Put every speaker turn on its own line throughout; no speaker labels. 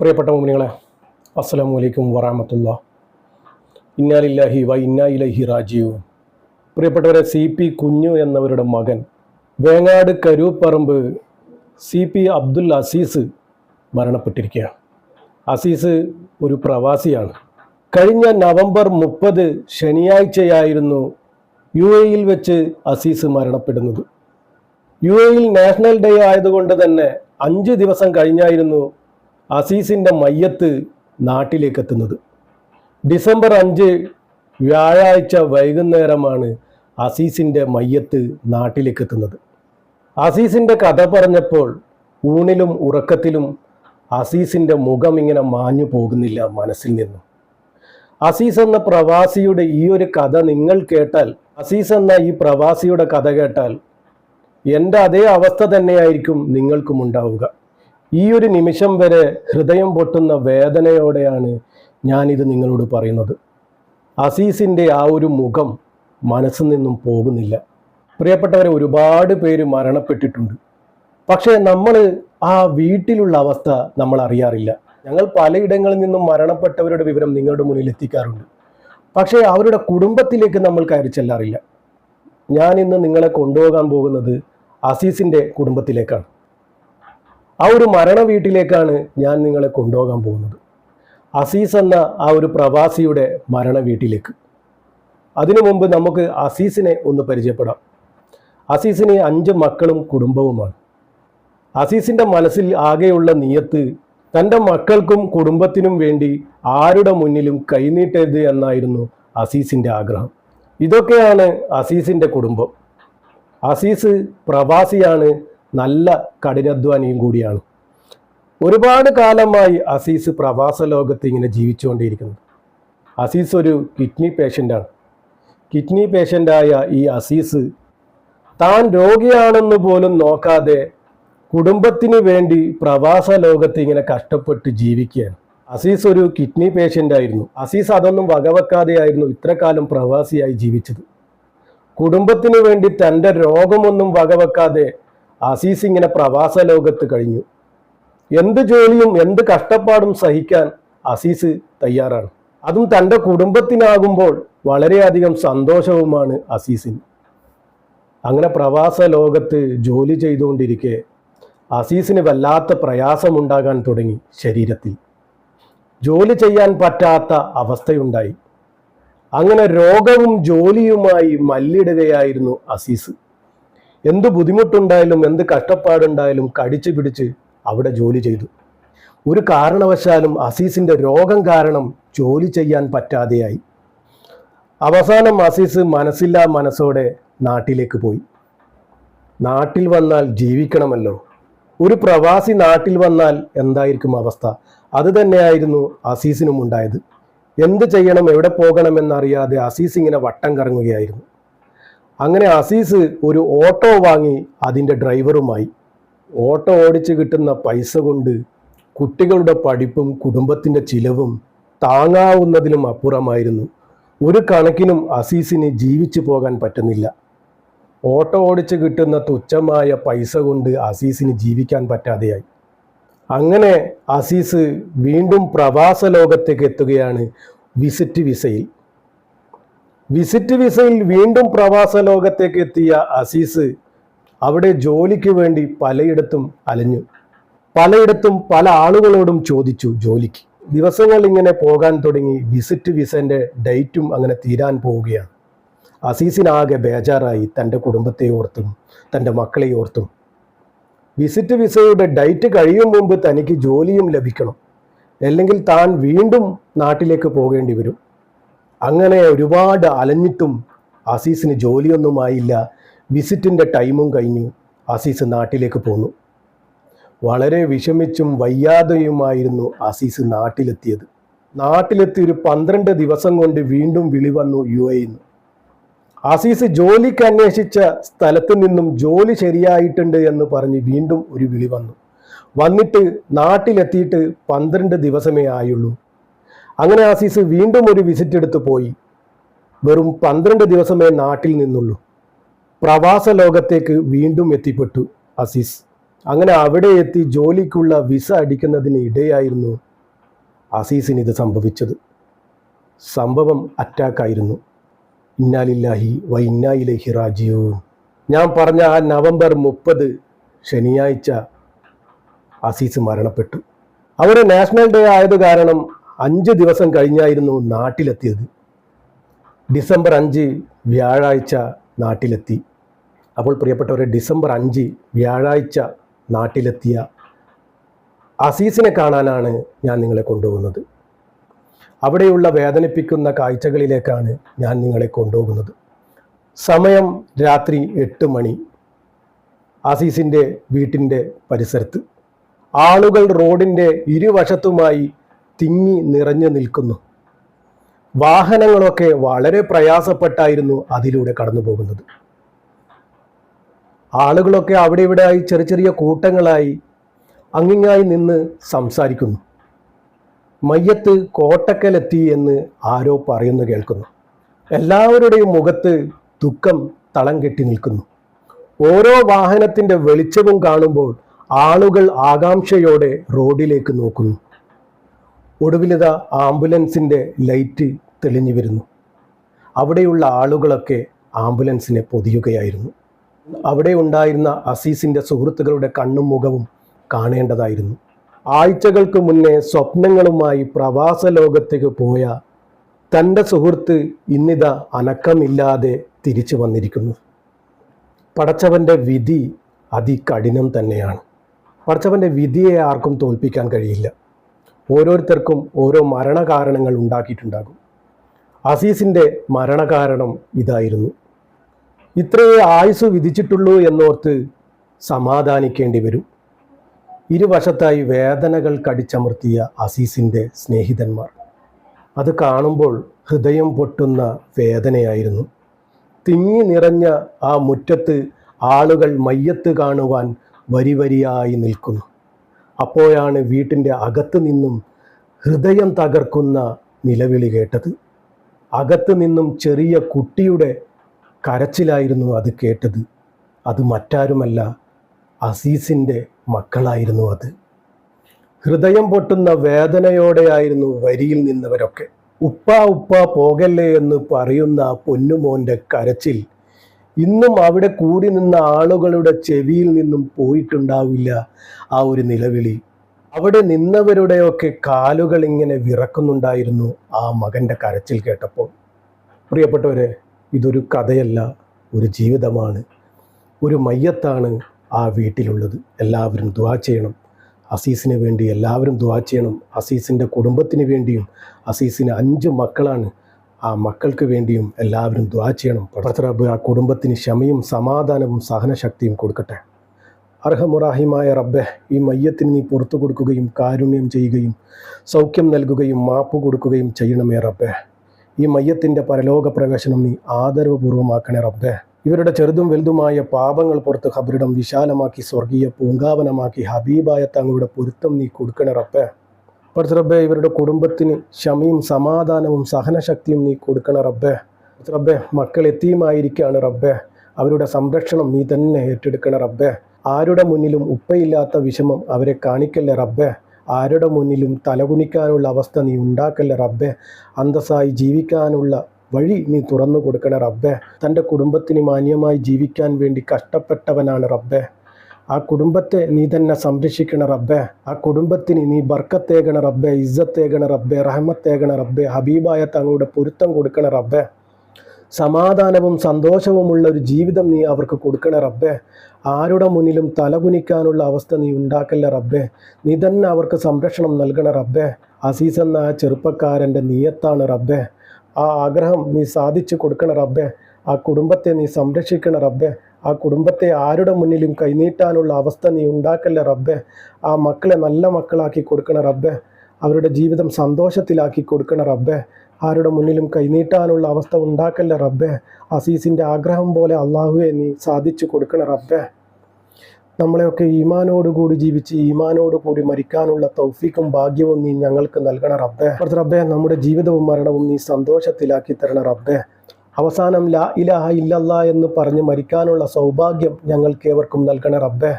പ്രിയപ്പെട്ട മോമിനികളെ അസ്സലാമു അലൈക്കും വറാമത്തുള്ള ഇന്നാലില്ലാഹി വ ഇന്നാ ഇലഹി റാജീവ് പ്രിയപ്പെട്ടവരെ സി പി കുഞ്ഞു എന്നവരുടെ മകൻ വേങ്ങാട് കരൂപ്പറമ്പ് സി പി അബ്ദുൽ അസീസ് മരണപ്പെട്ടിരിക്കുകയാണ്. അസീസ് ഒരു പ്രവാസിയാണ്. കഴിഞ്ഞ നവംബർ മുപ്പത് ശനിയാഴ്ചയായിരുന്നു യു എയിൽ വെച്ച് അസീസ് മരണപ്പെടുന്നത്. യു എയിൽ നാഷണൽ ഡേ ആയതുകൊണ്ട് തന്നെ അഞ്ച് ദിവസം കഴിഞ്ഞായിരുന്നു അസീസിന്റെ മയ്യത്ത് നാട്ടിലേക്ക് എത്തുന്നത് ഡിസംബർ അഞ്ച് വ്യാഴാഴ്ച വൈകുന്നേരമാണ് അസീസിന്റെ മയ്യത്ത് നാട്ടിലേക്ക് എത്തുന്നത് അസീസിന്റെ കഥ പറഞ്ഞപ്പോൾ ഊണിലും ഉറക്കത്തിലും അസീസിന്റെ മുഖം ഇങ്ങനെ മാഞ്ഞു പോകുന്നില്ല മനസ്സിൽ നിന്നും. അസീസ് എന്ന പ്രവാസിയുടെ ഈ ഒരു കഥ നിങ്ങൾ കേട്ടാൽ അസീസ് എന്ന ഈ പ്രവാസിയുടെ കഥ കേട്ടാൽ എന്റെ അതേ അവസ്ഥ തന്നെയായിരിക്കും നിങ്ങൾക്കും ഉണ്ടാവുക. ഈ ഒരു നിമിഷം വരെ ഹൃദയം പൊട്ടുന്ന വേദനയോടെയാണ് ഞാനിത് നിങ്ങളോട് പറയുന്നത്. അസീസിന്റെ ആ ഒരു മുഖം മനസ്സിൽ നിന്നും പോകുന്നില്ല. പ്രിയപ്പെട്ടവരെ ഒരുപാട് പേര് മരണപ്പെട്ടിട്ടുണ്ട്. പക്ഷേ നമ്മൾ ആ വീട്ടിലുള്ള അവസ്ഥ നമ്മൾ അറിയാറില്ല. ഞങ്ങൾ പലയിടങ്ങളിൽ നിന്നും മരണപ്പെട്ടവരുടെ വിവരം നിങ്ങളുടെ മുന്നിൽ എത്തിക്കാറുണ്ട്. പക്ഷേ അവരുടെ കുടുംബത്തിലേക്ക് നമ്മൾ കയറി ചെല്ലാറില്ല. ഞാൻ ഇന്ന് നിങ്ങളെ കൊണ്ടുപോകാൻ പോകുന്നത് അസീസിന്റെ കുടുംബത്തിലേക്കാണ്. ആ ഒരു മരണ വീട്ടിലേക്കാണ് ഞാൻ നിങ്ങളെ കൊണ്ടുപോകാൻ പോകുന്നത്. അസീസ് എന്ന ആ ഒരു പ്രവാസിയുടെ മരണ വീട്ടിലേക്ക്. അതിനു മുമ്പ് നമുക്ക് അസീസിനെ ഒന്ന് പരിചയപ്പെടാം. അസീസിന് അഞ്ച് മക്കളും കുടുംബവുമാണ്. അസീസിന്റെ മനസ്സിൽ ആകെയുള്ള നീയത്ത് തന്റെ മക്കൾക്കും കുടുംബത്തിനും വേണ്ടി ആരുടെ മുന്നിലും കൈനീട്ടരുത് എന്നായിരുന്നു അസീസിന്റെ ആഗ്രഹം. ഇതൊക്കെയാണ് അസീസിന്റെ കുടുംബം. അസീസ് പ്രവാസിയാണ് നല്ല കഠിനാധ്വാനിയും കൂടിയാണ്. ഒരുപാട് കാലമായി അസീസ് പ്രവാസ ലോകത്ത് ഇങ്ങനെ ജീവിച്ചുകൊണ്ടിരിക്കുന്നു അസീസ് ഒരു കിഡ്നി പേഷ്യന്റാണ്. കിഡ്നി പേഷ്യന്റായ ഈ അസീസ് താൻ രോഗിയാണെന്ന് പോലും നോക്കാതെ കുടുംബത്തിന് വേണ്ടി പ്രവാസ ലോകത്ത് ഇങ്ങനെ കഷ്ടപ്പെട്ട് ജീവിക്കുകയാണ്. അസീസ് ഒരു കിഡ്നി പേഷ്യന്റ് ആയിരുന്നു അസീസ് അതൊന്നും വകവെക്കാതെയായിരുന്നു ഇത്രകാലം പ്രവാസിയായി ജീവിച്ചത്. കുടുംബത്തിന് വേണ്ടി തന്റെ രോഗമൊന്നും വകവെക്കാതെ അസീസ് ഇങ്ങനെ പ്രവാസ ലോകത്ത് കഴിഞ്ഞു. എന്ത് ജോലിയും എന്ത് കഷ്ടപ്പാടും സഹിക്കാൻ അസീസ് തയ്യാറാണ്. അതും തന്റെ കുടുംബത്തിനാകുമ്പോൾ വളരെയധികം സന്തോഷവുമാണ് അസീസിന്. അങ്ങനെ പ്രവാസ ലോകത്ത് ജോലി ചെയ്തുകൊണ്ടിരിക്കെ അസീസിന് വല്ലാത്ത പ്രയാസമുണ്ടാകാൻ തുടങ്ങി ശരീരത്തിൽ. ജോലി ചെയ്യാൻ പറ്റാത്ത അവസ്ഥയുണ്ടായി. അങ്ങനെ രോഗവും ജോലിയുമായി മല്ലിടുകയായിരുന്നു അസീസ്. എന്ത് ബുദ്ധിമുട്ടുണ്ടായാലും എന്ത് കഷ്ടപ്പാടുണ്ടായാലും കടിച്ചു പിടിച്ച് അവിടെ ജോലി ചെയ്തു. ഒരു കാരണവശാലും അസീസിന്റെ രോഗം കാരണം ജോലി ചെയ്യാൻ പറ്റാതെയായി. അവസാനം അസീസ് മനസ്സില്ലാ മനസ്സോടെ നാട്ടിലേക്ക് പോയി. നാട്ടിൽ വന്നാൽ ജീവിക്കണമല്ലോ. ഒരു പ്രവാസി നാട്ടിൽ വന്നാൽ എന്തായിരിക്കും അവസ്ഥ? അത് തന്നെയായിരുന്നു അസീസിനും ഉണ്ടായത്. എന്ത് ചെയ്യണം എവിടെ പോകണമെന്നറിയാതെ അസീസ് ഇങ്ങനെ വട്ടം കറങ്ങുകയായിരുന്നു. അങ്ങനെ അസീസ് ഒരു ഓട്ടോ വാങ്ങി അതിന്റെ ഡ്രൈവറുമായി. ഓട്ടോ ഓടിച്ച് കിട്ടുന്ന പൈസ കൊണ്ട് കുട്ടികളുടെ പഠിപ്പും കുടുംബത്തിന്റെ ചിലവും താങ്ങാവുന്നതിലും അപ്പുറമായിരുന്നു. ഒരു കണക്കിനും അസീസിന് ജീവിച്ചു പോകാൻ പറ്റുന്നില്ല. ഓട്ടോ ഓടിച്ച് കിട്ടുന്ന തുച്ഛമായ പൈസ കൊണ്ട് അസീസിന് ജീവിക്കാൻ പറ്റാതെയായി. അങ്ങനെ അസീസ് വീണ്ടും പ്രവാസ ലോകത്തേക്ക് എത്തുകയാണ് വിസിറ്റ് വിസയിൽ. വിസിറ്റ് വിസയിൽ വീണ്ടും പ്രവാസ ലോകത്തേക്ക് എത്തിയ അസീസ് അവിടെ ജോലിക്ക് വേണ്ടി പലയിടത്തും അലഞ്ഞു. പലയിടത്തും പല ആളുകളോടും ചോദിച്ചു ജോലിക്ക്. ദിവസങ്ങൾ ഇങ്ങനെ പോകാൻ തുടങ്ങി വിസിറ്റ് വിസന്റെ ഡേറ്റും അങ്ങനെ തീരാൻ പോവുകയാണ്. അസീസിനാകെ ബേജാറായി തന്റെ കുടുംബത്തെ ഓർത്തും തന്റെ മക്കളെ ഓർത്തും. വിസിറ്റ് വിസയുടെ ഡേറ്റ് കഴിയും മുമ്പ് തനിക്ക് ജോലിയും ലഭിക്കണം. അല്ലെങ്കിൽ താൻ വീണ്ടും നാട്ടിലേക്ക് പോകേണ്ടി വരും. അങ്ങനെ ഒരുപാട് അലഞ്ഞിട്ടും അസീസിന് ജോലിയൊന്നുമായില്ല. വിസിറ്റിന്റെ ടൈമും കഴിഞ്ഞു. അസീസ് നാട്ടിലേക്ക് പോന്നു. വളരെ വിഷമിച്ചും വയ്യാതെയുമായിരുന്നു അസീസ് നാട്ടിലെത്തിയത്. നാട്ടിലെത്തി ഒരു പന്ത്രണ്ട് ദിവസം കൊണ്ട് വീണ്ടും വിളി വന്നു യു എയിൽ അസീസ് ജോലിക്ക് അന്വേഷിച്ച സ്ഥലത്ത് നിന്നും ജോലി ശരിയായിട്ടുണ്ട് എന്ന് പറഞ്ഞ് വീണ്ടും ഒരു വിളി വന്നു. വന്നിട്ട് നാട്ടിലെത്തിയിട്ട് പന്ത്രണ്ട് ദിവസമേ ആയുള്ളൂ. അങ്ങനെ ആസീസ് വീണ്ടും ഒരു വിസിറ്റ് എടുത്ത് പോയി. വെറും പന്ത്രണ്ട് ദിവസമേ നാട്ടിൽ നിന്നുള്ളൂ. പ്രവാസ ലോകത്തേക്ക് വീണ്ടും എത്തിപ്പെട്ടു അസീസ് അങ്ങനെ അവിടെ എത്തി ജോലിക്കുള്ള വിസ അടിക്കുന്നതിന് ഇടയായിരുന്നു അസീസിന് ഇത് സംഭവിച്ചത്. സംഭവം അറ്റാക്കായിരുന്നു ഇന്നാലില്ലാഹി വ ഇന്നായിലേഹി റാജിയൂൻ ഞാൻ പറഞ്ഞ ആ നവംബർ മുപ്പത് ശനിയാഴ്ച അസീസ് മരണപ്പെട്ടു. അവരെ നാഷണൽ ഡേ ആയത് കാരണം അഞ്ച് ദിവസം കഴിഞ്ഞായിരുന്നു നാട്ടിലെത്തിയത്. ഡിസംബർ അഞ്ച് വ്യാഴാഴ്ച നാട്ടിലെത്തി. അപ്പോൾ പ്രിയപ്പെട്ടവരെ ഡിസംബർ അഞ്ച് വ്യാഴാഴ്ച നാട്ടിലെത്തിയ അസീസിനെ കാണാനാണ് ഞാൻ നിങ്ങളെ കൊണ്ടുപോകുന്നത്. അവിടെയുള്ള വേദനിപ്പിക്കുന്ന കാഴ്ചകളിലേക്കാണ് ഞാൻ നിങ്ങളെ കൊണ്ടുപോകുന്നത്. സമയം രാത്രി എട്ട് മണി. അസീസിന്റെ വീട്ടിന്റെ പരിസരത്ത്. ആളുകൾ റോഡിന്റെ ഇരുവശത്തുമായി തിങ്ങി നിറഞ്ഞു നിൽക്കുന്നു. വാഹനങ്ങളൊക്കെ വളരെ പ്രയാസപ്പെട്ടായിരുന്നു അതിലൂടെ കടന്നു പോകുന്നത്. ആളുകളൊക്കെ അവിടെ ഇവിടെ ആയി ചെറിയ ചെറിയ കൂട്ടങ്ങളായി അങ്ങിങ്ങായി നിന്ന് സംസാരിക്കുന്നു. മയ്യത്ത് കോട്ടക്കലെത്തി എന്ന് ആരോ പറയുന്നു കേൾക്കുന്നു. എല്ലാവരുടെയും മുഖത്ത് ദുഃഖം തളം കെട്ടി നിൽക്കുന്നു. ഓരോ വാഹനത്തിന്റെ വെളിച്ചവും കാണുമ്പോൾ ആളുകൾ ആകാംക്ഷയോടെ റോഡിലേക്ക് നോക്കുന്നു. ഒടുവിലിത ആംബുലൻസിന്റെ ലൈറ്റ് തെളിഞ്ഞു വരുന്നു. അവിടെയുള്ള ആളുകളൊക്കെ ആംബുലൻസിനെ പൊതിയുകയായിരുന്നു. അവിടെ ഉണ്ടായിരുന്ന അസീസിന്റെ സുഹൃത്തുക്കളുടെ കണ്ണും മുഖവും കാണേണ്ടതായിരുന്നു. ആഴ്ചകൾക്ക് മുന്നേ സ്വപ്നങ്ങളുമായി പ്രവാസ ലോകത്തേക്ക് പോയ തന്റെ സുഹൃത്ത് ഇന്നിത അനക്കമില്ലാതെ തിരിച്ചു വന്നിരിക്കുന്നു. പടച്ചവന്റെ വിധി അതികഠിനം തന്നെയാണ്. പടച്ചവന്റെ വിധിയെ ആർക്കും തോൽപ്പിക്കാൻ കഴിയില്ല. ഓരോരുത്തർക്കും ഓരോ മരണകാരണങ്ങൾ ഉണ്ടാക്കിയിട്ടുണ്ടാകും. അസീസിന്റെ മരണകാരണം ഇതായിരുന്നു. ഇത്രയേ ആയുസ് വിധിച്ചിട്ടുള്ളൂ എന്നോർത്ത് സമാധാനിക്കേണ്ടി വരും. ഇരുവശത്തായി വേദനകൾ കടിച്ചമർത്തിയ അസീസിന്റെ സ്നേഹിതന്മാർ. അത് കാണുമ്പോൾ ഹൃദയം പൊട്ടുന്ന വേദനയായിരുന്നു. തിങ്ങി നിറഞ്ഞ ആ മുറ്റത്ത് ആളുകൾ മയ്യത്ത് കാണുവാൻ വരിവരിയായി നിൽക്കുന്നു. അപ്പോഴാണ് വീട്ടിന്റെ അകത്ത് നിന്നും ഹൃദയം തകർക്കുന്ന നിലവിളി കേട്ടത്. അകത്ത് നിന്നും ചെറിയ കുട്ടിയുടെ കരച്ചിലായിരുന്നു അത് കേട്ടത്. അത് മറ്റാരുമല്ല അസീസിന്റെ മക്കളായിരുന്നു അത്. ഹൃദയം പൊട്ടുന്ന വേദനയോടെയായിരുന്നു വരിയിൽ നിന്നവരൊക്കെ. ഉപ്പ ഉപ്പ പോകല്ലേ എന്ന് പറയുന്ന പൊന്നുമോന്റെ കരച്ചിൽ ഇന്നും അവിടെ കൂടി നിന്ന ആളുകളുടെ ചെവിയിൽ നിന്നും പോയിട്ടുണ്ടാവില്ല ആ ഒരു നിലവിളി. അവിടെ നിന്നവരുടെയൊക്കെ കാലുകൾ ഇങ്ങനെ വിറക്കുന്നുണ്ടായിരുന്നു ആ മകന്റെ കരച്ചിൽ കേട്ടപ്പോൾ. പ്രിയപ്പെട്ടവരെ ഇതൊരു കഥയല്ല ഒരു ജീവിതമാണ്. ഒരു മയ്യത്താണ് ആ വീട്ടിലുള്ളത്. എല്ലാവരും ദ്വാ ചെയ്യണം. അസീസിന് വേണ്ടി എല്ലാവരും ദ്വാ ചെയ്യണം. അസീസിന്റെ കുടുംബത്തിന് വേണ്ടിയും അസീസിന് അഞ്ച് മക്കളാണ്. ആ മക്കൾക്ക് വേണ്ടിയും എല്ലാവരും ദ്വാ ചെയ്യണം. പടത്തറബ് ആ കുടുംബത്തിന് ക്ഷമയും സമാധാനവും സഹനശക്തിയും കൊടുക്കട്ടെ. അർഹമുറാഹിമായ റബ്ബെ ഈ മയ്യത്തിന് നീ പുറത്തു കൊടുക്കുകയും കാരുണ്യം ചെയ്യുകയും സൗഖ്യം നൽകുകയും മാപ്പ് കൊടുക്കുകയും ചെയ്യണമേ റബ്ബെ. ഈ മയ്യത്തിന്റെ പരലോക പ്രവേശനം നീ ആദരവപൂർവമാക്കണേ റബ്ബെ. ഇവരുടെ ചെറുതും വലുതുമായ പാപങ്ങൾ പുറത്ത് ഖബറിടം വിശാലമാക്കി സ്വർഗീയ പൂങ്കാവനമാക്കി ഹബീബായ തങ്ങളുടെ പൊരുത്തം നീ കൊടുക്കണേ റബ്ബെ. റബ്ബെ ഇവരുടെ കുടുംബത്തിന് ക്ഷമയും സമാധാനവും സഹനശക്തിയും നീ കൊടുക്കണ റബ്ബെ. റബ്ബെ മക്കൾ എത്തിയുമായിരിക്കുകയാണ് റബ്ബെ. അവരുടെ സംരക്ഷണം നീ തന്നെ ഏറ്റെടുക്കണ റബ്ബെ. ആരുടെ മുന്നിലും ഉപ്പയില്ലാത്ത വിഷമം അവരെ കാണിക്കല്ലേ റബ്ബെ. ആരുടെ മുന്നിലും തലകുനിക്കാനുള്ള അവസ്ഥ നീ ഉണ്ടാക്കല്ലേ റബ്ബെ. അന്തസ്സായി ജീവിക്കാനുള്ള വഴി നീ തുറന്നു കൊടുക്കണ റബ്ബെ. തന്റെ കുടുംബത്തിന് മാന്യമായി ജീവിക്കാൻ വേണ്ടി കഷ്ടപ്പെട്ടവനാണ് റബ്ബെ. ആ കുടുംബത്തെ നീ തന്നെ സംരക്ഷിക്കണ റബ്ബെ. ആ കുടുംബത്തിന് നീ ബർക്കത്തേകണ റബ്ബെ ഇസ്സത്തേകണ റബ്ബെ റഹ്മത്തേകണ റബ്ബെ ഹബീബായ തങ്ങളുടെ പൊരുത്തം കൊടുക്കണ റബ്ബെ. സമാധാനവും സന്തോഷവുമുള്ള ഒരു ജീവിതം നീ അവർക്ക് കൊടുക്കണ റബ്ബെ. ആരുടെ മുന്നിലും തലകുനിക്കാനുള്ള അവസ്ഥ നീ ഉണ്ടാക്കല്ല റബ്ബെ. നീ തന്നെ അവർക്ക് സംരക്ഷണം നൽകണ റബ്ബെ. അസീസ് എന്ന ആ ചെറുപ്പക്കാരന്റെ നീയത്താണ് റബ്ബെ. ആ ആഗ്രഹം നീ സാധിച്ചു കൊടുക്കണ റബ്ബെ. ആ കുടുംബത്തെ നീ സംരക്ഷിക്കണ റബ്ബെ. ആ കുടുംബത്തെ ആരുടെ മുന്നിലും കൈനീട്ടാനുള്ള അവസ്ഥ നീ ഉണ്ടാക്കല്ലേ റബ്ബെ. ആ മക്കളെ നല്ല മക്കളാക്കി കൊടുക്കണ റബ്ബെ. അവരുടെ ജീവിതം സന്തോഷത്തിലാക്കി കൊടുക്കണ റബ്ബെ. ആരുടെ മുന്നിലും കൈനീട്ടാനുള്ള അവസ്ഥ ഉണ്ടാക്കല്ലേ റബ്ബെ. അസീസിന്റെ ആഗ്രഹം പോലെ അള്ളാഹുവെ നീ സാധിച്ചു കൊടുക്കണ റബ്ബെ. നമ്മളെയൊക്കെ ഈമാനോടുകൂടി ജീവിച്ച് ഈമാനോടുകൂടി മരിക്കാനുള്ള തൗഫീക്കും ഭാഗ്യവും നീ ഞങ്ങൾക്ക് നൽകണ റബ്ബെ. റബ്ബെ നമ്മുടെ ജീവിതവും മരണവും നീ സന്തോഷത്തിലാക്കി തരണ റബ്ബെ. അവസാനം ലാ ഇലാഹ ഇല്ലല്ല എന്ന് പറഞ്ഞ് മരിക്കാനുള്ള സൗഭാഗ്യം ഞങ്ങൾക്ക് ഏവർക്കും നൽകണ റബ്ബേ.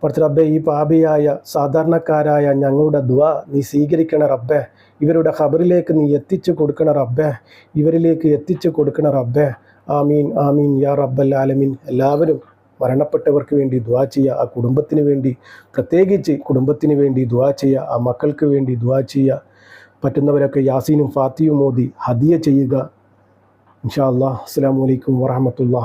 പഠിച്ച റബ്ബെ ഈ പാപിയായ സാധാരണക്കാരായ ഞങ്ങളുടെ ദുആ നീ സ്വീകരിക്കണ റബ്ബെ. ഇവരുടെ ഖബറിലേക്ക് നീ എത്തിച്ചു കൊടുക്കണ റബ്ബെ. ഇവരിലേക്ക് എത്തിച്ചു കൊടുക്കണ റബ്ബെ. ആമീൻ ആമീൻ യാ റബ്ബൽ ആലമീൻ. എല്ലാവരും മരണപ്പെട്ടവർക്ക് വേണ്ടി ദുആ ചെയ്യുക ആ കുടുംബത്തിന് വേണ്ടി പ്രത്യേകിച്ച് കുടുംബത്തിന് വേണ്ടി ദുആ ചെയ്യുക ആ മക്കൾക്ക് വേണ്ടി ദുആ ചെയ്യുക പറ്റുന്നവരൊക്കെ യാസീനും ഫാത്തിയും മോദി ഹദിയ ചെയ്യുക. ഇൻഷാ അല്ലാ അസ്സാം വലൈക്കും വറഹമത്തുള്ള